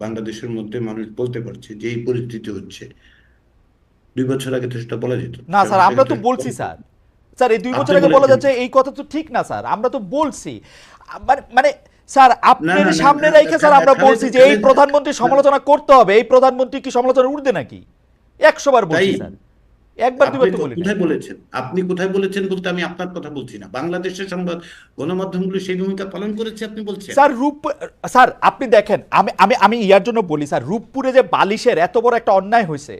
বাংলাদেশের মধ্যে মানুষ বলতে পারছে যে এই পরিস্থিতি হচ্ছে। দুই বছর আগে তো সেটা বলা যেত। না স্যার আমরা তো বলছি স্যার। স্যার এই দুই বছর আগে বলা যাচ্ছে এই কথা তো ঠিক না স্যার। আমরা তো বলছি। মানে স্যার আপনার সামনে রেখে স্যার আমরা বলছি যে এই প্রধানমন্ত্রী সমালোচনা করতে হবে। এই প্রধানমন্ত্রী কি সমালোচনা উঠবে নাকি? একশো বার বলছি স্যার। একবার দুবার তো কোথায় বলেছেন? আপনি কোথায় বলেছেন বলতে আমি আপনার কথা বলছি না। বাংলাদেশের সংবাদ গণমাধ্যমগুলো সেই ভূমিকা পালন করেছে আপনি বলছেন। স্যার রূপ স্যার আপনি দেখেন আমি আমি আমি ইয়ার জন্য বলি স্যার রূপপুরে যে বালিশের এত বড় একটা অন্যায় হয়েছে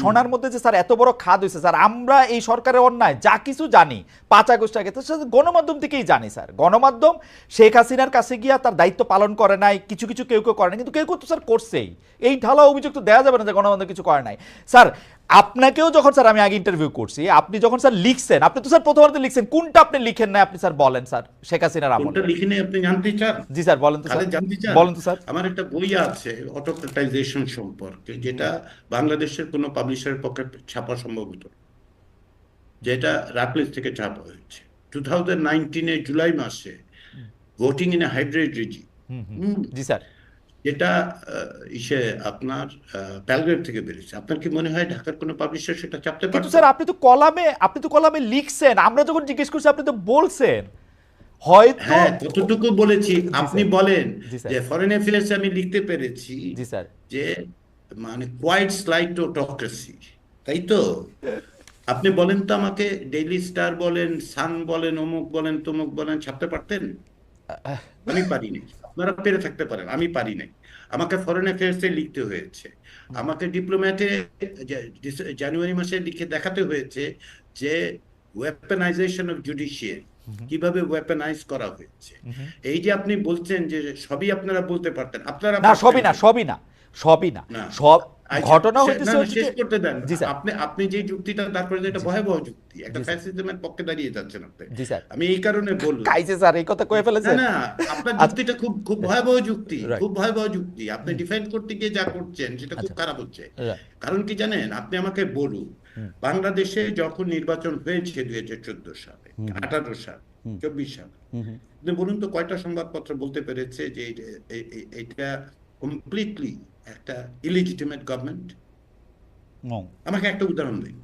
সোনার মধ্যে যে স্যার এত বড় খাদ হয়েছে স্যার আমরা এই সরকারের অন্যায় যা কিছু জানি পাঁচ আগস্ট আগে তো গণমাধ্যম থেকেই জানি স্যার। গণমাধ্যম শেখ হাসিনার কাছে গিয়া তার দায়িত্ব পালন করে নাই কিছু কিছু কেউ কেউ করে নাই কিন্তু কেউ কেউ তো স্যার করছেই। এই ঢালা অভিযোগ তো দেওয়া যাবে না যে গণমাধ্যম কিছু করে নাই। স্যার আপনাকেও যখন স্যার আমি আগে ইন্টারভিউ করছি আপনি যখন স্যার লিখছেন আপনি তো স্যার প্রথমত লিখছেন কোনটা আপনি লিখেন না আপনি স্যার বলেন স্যার শেখ হাসিনার আমল। কোনটা আমলে লিখে নেই আপনি জানতে চান? জি স্যার বলেন তো স্যার। জানতে চান। বলেন তো স্যার। আমার একটা বই আছে অটোক্রেটাইজেশন সম্পর্কে যেটা বাংলাদেশের কোনো পাবলিশারের পক্ষে ছাপা সম্ভব হতো যেটা রাকলেস থেকে ছাপা হয়েছে। টু থাউজেন্ড নাইনটিনে জুলাই মাসে voting in a hybrid regime. G sir. যেটা ইসে আপনার প্যালগ্রেড থেকে বেরিয়েছে। আপনার কি মনে হয় ঢাকার কোনো পাবলিশার সেটা চাপতে পারতো? স্যার আপনি তো কলামে আপনি তো কলামে লিখছেন। আমরা যখন জিজ্ঞেস করছি আপনি তো বলছেন। হয়তো হ্যাঁ কতটুকু বলেছি? আপনি বলেন। যে ফরেন অ্যাফেয়ার্সে আমি লিখতে পেরেছি জি স্যার। যে মানে কোয়াইট স্লাইড অটোক্রেসি তাই তো? আপনি বলেন তো আমাকে ডেইলি স্টার বলেন সান বলেন অমুক বলেন তমুক বলেন ছাপতে পারতেন? আমি পারি নাই। আপনারা পেরে থাকতে পারেন আমি পারি নাই। আমাকে ফরেন অ্যাফেয়ার্সে লিখতে হয়েছে। আমাকে ডিপ্লোম্যাটে জানুয়ারি মাসে লিখে দেখাতে হয়েছে যে ওয়েপেনাইজেশন অফ জুডিশিয়ারি কীভাবে ওয়েপেনাইজ করা হয়েছে। এই যে আপনি বলছেন যে সবই আপনারা বলতে পারতেন আপনারা না সবই না সবই না। সবই না। সব আচ্ছা, ঘটনা হইতেছে শেষ করতে দেন। আপনি আপনি যে যুক্তিটা তারপরে যেটা ভয়াবহ যুক্তি। একটা ফ্যাসিজমের পক্ষে দাঁড়িয়ে যাচ্ছেন আপনি। জি স্যার। আমি এই কারণে বললাম। কাইছে স্যার এই কথা কয়ে না ফেলেছে? না আপনার আচ্ছা। যুক্তিটা খুব খুব ভয়াবহ যুক্তি খুব ভয়াবহ যুক্তি। আপনি ডিফেন্ড করতে গিয়ে যা করছেন সেটা খুব আচ্ছা। খারাপ হচ্ছে। কারণ কি জানেন? আপনি আমাকে বলুন বাংলাদেশে যখন নির্বাচন হয়েছে দুই হাজার চোদ্দ সালে আঠারো সাল চব্বিশ সাল আপনি বলুন তো কয়টা সংবাদপত্র বলতে পেরেছে যে এটা- এটা কমপ্লিটলি একটা ইলিজিটিমেট গভর্নমেন্ট আমাকে একটা উদাহরণ দিন।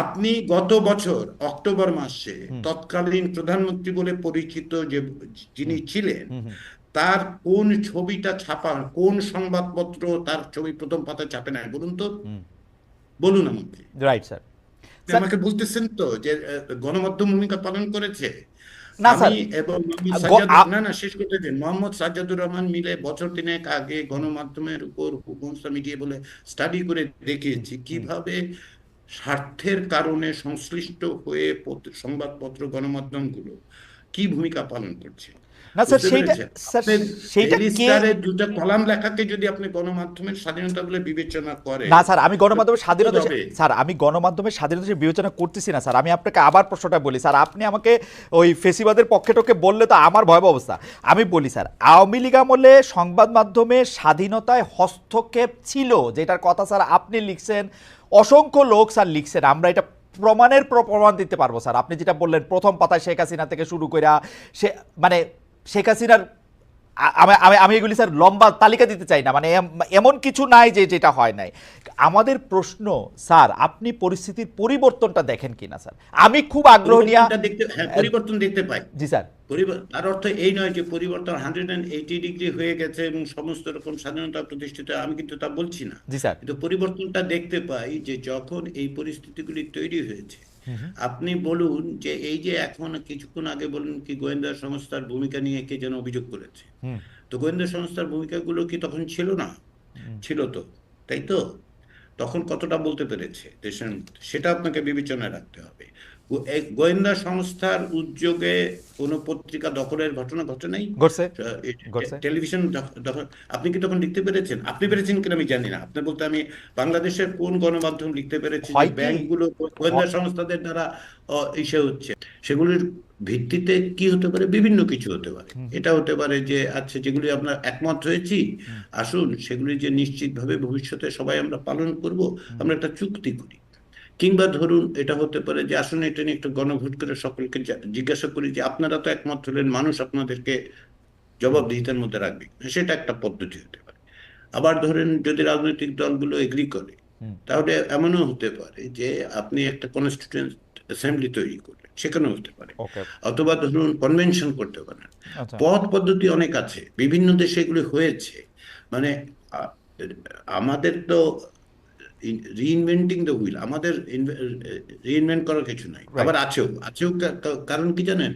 আপনি গত বছর অক্টোবর মাসে তৎকালীন প্রধানমন্ত্রী বলে পরিচিত যে যিনি ছিলেন তার কোন ছবিটা ছাপা কোন সংবাদপত্র তার ছবি প্রথম পাতায় ছাপে নাই বলুন তো। বলুন আমাকে। রাইট স্যার আমাকে বলতেছেন তো যে গণমাধ্যম ভূমিকা পালন করেছে না, এবং মোহাম্মদ গ- সাজ্জাদ আ- না না শেষ করতে দিন। মোহাম্মদ সাজ্জাদুর রহমান মিলে বছর তিনেক আগে গণমাধ্যমের উপর হুকুমসা মিডিয়া বলে স্টাডি করে দেখিয়েছি। কীভাবে স্বার্থের কারণে সংশ্লিষ্ট হয়ে পত- সংবাদপত্র গণমাধ্যমগুলো কি ভূমিকা পালন করছে? না স্যার সেইটা স্যার সেইটা কে দুটো কলাম লেখাকে যদি আপনি গণমাধ্যমের স্বাধীনতা বলে বিবেচনা করেন না স্যার আমি গণমাধ্যমের স্বাধীনতা স্যার আমি গণমাধ্যমের স্বাধীনতা বিবেচনা করতেছি না স্যার আমি আপনাকে আবার প্রশ্নটা বলি স্যার আপনি আমাকে ওই ফেসিবাদের পক্ষে টকে বললে তো আমার ভয়াবহ অবস্থা। আমি বলি স্যার আওয়ামী লীগ আমলে সংবাদ মাধ্যমের স্বাধীনতায় হস্তক্ষেপ ছিল যেটার কথা স্যার আপনি লিখছেন। অসংখ্য লোক স্যার লিখছেন আমরা এটা প্রমাণের প্রমাণ দিতে পারব স্যার। আপনি যেটা বললেন প্রথম পাতায় শেখ হাসিনা থেকে শুরু করে সে মানে শেখ হাসিনার আমি আমি এগুলি স্যার লম্বা তালিকা দিতে চাই না মানে এমন কিছু নাই যে যেটা হয় নাই। আমাদের প্রশ্ন স্যার আপনি পরিস্থিতির পরিবর্তনটা দেখেন কিনা স্যার? আমি খুব আগ্রহ নিয়ে হ্যাঁ পরিবর্তন দেখতে পাই। জি স্যার। তার অর্থ এই নয় যে পরিবর্তন হান্ড্রেড অ্যান্ড এইটি ডিগ্রি হয়ে গেছে এবং সমস্ত রকম স্বাধীনতা প্রতিষ্ঠিত আমি কিন্তু তা বলছি না। জি স্যার। কিন্তু পরিবর্তনটা দেখতে পাই যে যখন এই পরিস্থিতিগুলি তৈরি হয়েছে আপনি বলুন যে এই যে এখন কিছুক্ষণ আগে বলুন কি গোয়েন্দা সংস্থার ভূমিকা নিয়ে কে যেন অভিযোগ করেছে। তো গোয়েন্দা সংস্থার ভূমিকাগুলো কি তখন ছিল না? ছিল তো তাই তো? তখন কতটা বলতে পেরেছে দেশের সেটা আপনাকে বিবেচনায় রাখতে হবে। গোয়েন্দা সংস্থার উদ্যোগে কোনো পত্রিকা দখলের ঘটনা ঘটে নাই? ঘটছে। টেলিভিশন আপনি কি তখন লিখতে পেরেছেন? আপনি পেরেছেন কিনা আমি জানি না। আপনি বলতে আমি বাংলাদেশের কোন গণমাধ্যম লিখতে পেরেছি ব্যাংকগুলো গোয়েন্দা সংস্থাদের দ্বারা ইসে হচ্ছে। সেগুলির ভিত্তিতে কি হতে পারে? বিভিন্ন কিছু হতে পারে। এটা হতে পারে যে আচ্ছা যেগুলি আমরা একমত হয়েছি আসুন সেগুলি যে নিশ্চিতভাবে ভবিষ্যতে সবাই আমরা পালন করব আমরা একটা চুক্তি করি। কিংবা ধরুন এটা হতে পারে যে আসুন এটা নিয়ে একটু গণভোট করে সকলকে জিজ্ঞাসা করি যে আপনারা তো একমত হলেন মানুষ আপনাদেরকে জবাবদিহিতার মধ্যে রাখবে। সেটা একটা পদ্ধতি হতে পারে। আবার ধরেন যদি রাজনৈতিক দলগুলো এগ্রি করে তাহলে এমনও হতে পারে যে আপনি একটা কনস্টিটিউয়েন্ট অ্যাসেম্বলি তৈরি করলেন সেখানেও হতে পারে। অথবা ধরুন কনভেনশন করতে পারেন। আচ্ছা। পথ পদ্ধতি অনেক আছে বিভিন্ন দেশে এগুলো হয়েছে। মানে আমাদের তো রিইনভেন্টিং দ্য হুইল আমাদের রিইনভেন্ট করার কিছু নাই। আবার আছেও আছেও কারণ কি জানেন?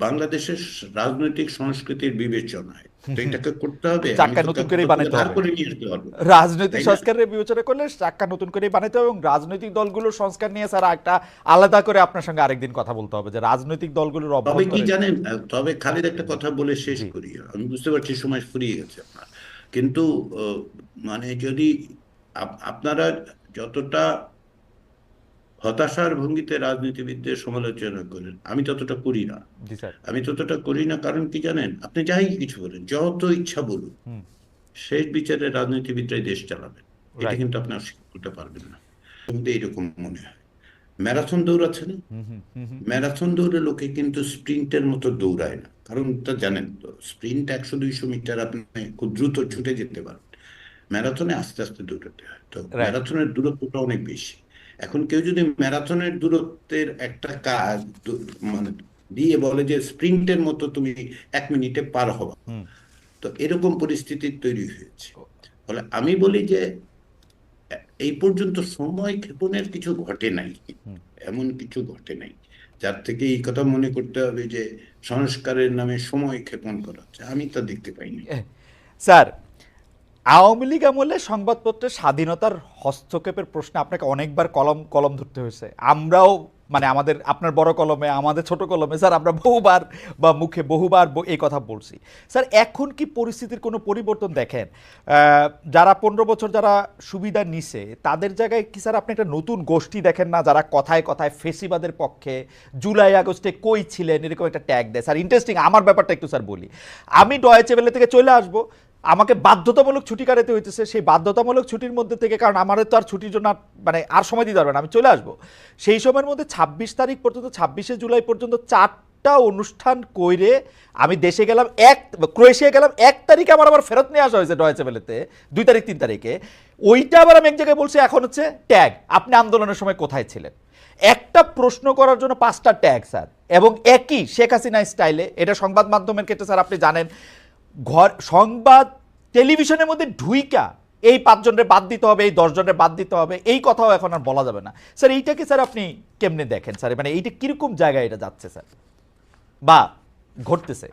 বাংলাদেশের রাজনৈতিক সংস্কৃতির বিবেচনায় এটাকে করতে হবে। আমি নতুন কাউকে বানাতে হবে। করে নিয়ে আসতে পারব। না। রাজনৈতিক সংস্কারের বিবেচনা করলে চাক্কা নতুন করে বানাতে হবে এবং রাজনৈতিক দলগুলোর সংস্কার নিয়ে স্যার একটা আলাদা করে আপনার সঙ্গে আরেকদিন কথা বলতে হবে যে রাজনৈতিক দলগুলোর তবে কি জানেন তবে খালিদ একটা কথা বলে শেষ। করি। আমি বুঝতে পারছি সময় ফুরিয়ে গেছে আপনার। কিন্তু মানে যদি আপনারা যতটা হতাশার ভঙ্গিতে রাজনীতিবিদদের সমালোচনা করেন আমি ততটা করি না। আমি ততটা করি না কারণ কি জানেন? আপনি যাই কিছু বলেন যত ইচ্ছা বলুন। শেষ বিচারে রাজনীতিবিদরাই দেশ চালাবেন। এটা কিন্তু আপনি অস্বীকার করতে পারবেন না। কিন্তু এইরকম মনে হয়। ম্যারাথন দৌড় আছে না? হুম হুম হুম হুম। ম্যারাথন দৌড়ে লোকে কিন্তু স্প্রিন্টের মতো দৌড়ায় না। কারণ তা জানেন তো স্প্রিন্ট একশো দুইশো মিটার আপনি খুব দ্রুত ছুটে যেতে পারেন ম্যারাথনে আস্তে আস্তে দৌড়াতে হয়। তো ম্যারাথনের দূরত্বটা অনেক বেশি। এখন কেউ যদি ম্যারাথনের দূরত্বের একটা কাজ মানে দিয়ে বলে যে স্প্রিন্টের মতো তুমি এক মিনিটে পার হবা তো এরকম পরিস্থিতি তৈরি হয়েছে। ফলে আমি বলি যে এই পর্যন্ত সময় ক্ষেপণের কিছু ঘটে নাই। এমন কিছু ঘটে নাই। যার থেকে এই কথা মনে করতে হবে যে সংস্কারের নামে সময় ক্ষেপণ করা হচ্ছে। আমি তা দেখতে পাইনি। স্যার আওয়ামী লীগ আমলে সংবাদপত্রের স্বাধীনতার হস্তক্ষেপের প্রশ্নে আপনাকে অনেকবার কলম কলম ধরতে হয়েছে। আমরাও মানে আমাদের, আপনার বড় কলমে, আমাদের ছোট কলমে, স্যার, আমরা বহুবার বা মুখে বহুবার এই কথা বলছি। স্যার, এখন কি পরিস্থিতির কোনো পরিবর্তন দেখেন? যারা পনেরো বছর যারা সুবিধা নিছে, তাদের জায়গায় কি স্যার আপনি একটা নতুন গোষ্ঠী দেখেন না, যারা কথায় কথায় ফেসিবাদের পক্ষে জুলাই আগস্টে কই ছিলেন, এরকম একটা ট্যাগ দেয়? স্যার ইন্টারেস্টিং আমার ব্যাপারটা একটু স্যার বলি। আমি ডয়েচে বেলে থেকে চলে আসব। আমাকে বাধ্যতামূলক ছুটি কাটাতে হইতেছে, সেই বাধ্যতামূলক ছুটির মধ্যে থেকে, কারণ আমাদের তো আর ছুটির জন্য মানে আর সময় দিতে পারবে না, আমি চলে আসব। সেই সময়ের মধ্যে ছাব্বিশ তারিখ পর্যন্ত, ছাব্বিশে জুলাই পর্যন্ত চারটা অনুষ্ঠান কইরে আমি দেশে গেলাম এক, ক্রোয়েশিয়া গেলাম, এক তারিখে আমার আবার ফেরত নিয়ে আসা হয়েছে ডয়েচে বেলেতে দুই তারিখ, তিন তারিখে। ওইটা আবার আমি এক জায়গায় বলছি, এখন হচ্ছে ট্যাগ, আপনি আন্দোলনের সময় কোথায় ছিলেন? একটা প্রশ্ন করার জন্য পাঁচটা ট্যাগ, স্যার, এবং একই শেখ হাসিনা স্টাইলে এটা সংবাদ মাধ্যমের ক্ষেত্রে, স্যার, আপনি জানেন ঘর সংবাদ টেলিভিশনের মধ্যে ঢুইকা এই পাঁচজনের বাদ দিতে হবে এই দশজনের বাদ দিতে হবে এই কথাও এখন আর বলা যাবে না। স্যার এইটাকে স্যার আপনি কেমনে দেখেন স্যার? মানে এইটা কীরকম জায়গায় এটা যাচ্ছে স্যার? বা ঘটতেছে?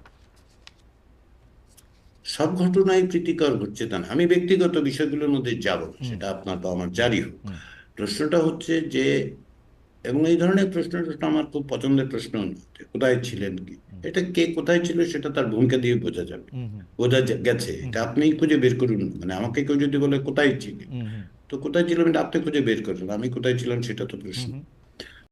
সব ঘটনাই প্রীতিকর ঘটছে তা না। আমি ব্যক্তিগত বিষয়গুলোর মধ্যে যাব সেটা আপনার বা আমার জারি হোক। প্রশ্নটা হচ্ছে যে এবং এই ধরনের প্রশ্ন আমার খুব পছন্দের প্রশ্ন কোথায় ছিলেন কি? এটা কে কোথায় ছিল সেটা তার ভূমিকা দিয়ে বোঝা যাবে। বোঝা গেছে। এটা আপনি খুঁজে বের করুন। মানে আমাকে কেউ যদি বলে কোথায় ছিলেন? তো কোথায় ছিলাম এটা আপনি খুঁজে বের করুন। আমি কোথায় ছিলাম সেটা তো প্রশ্ন।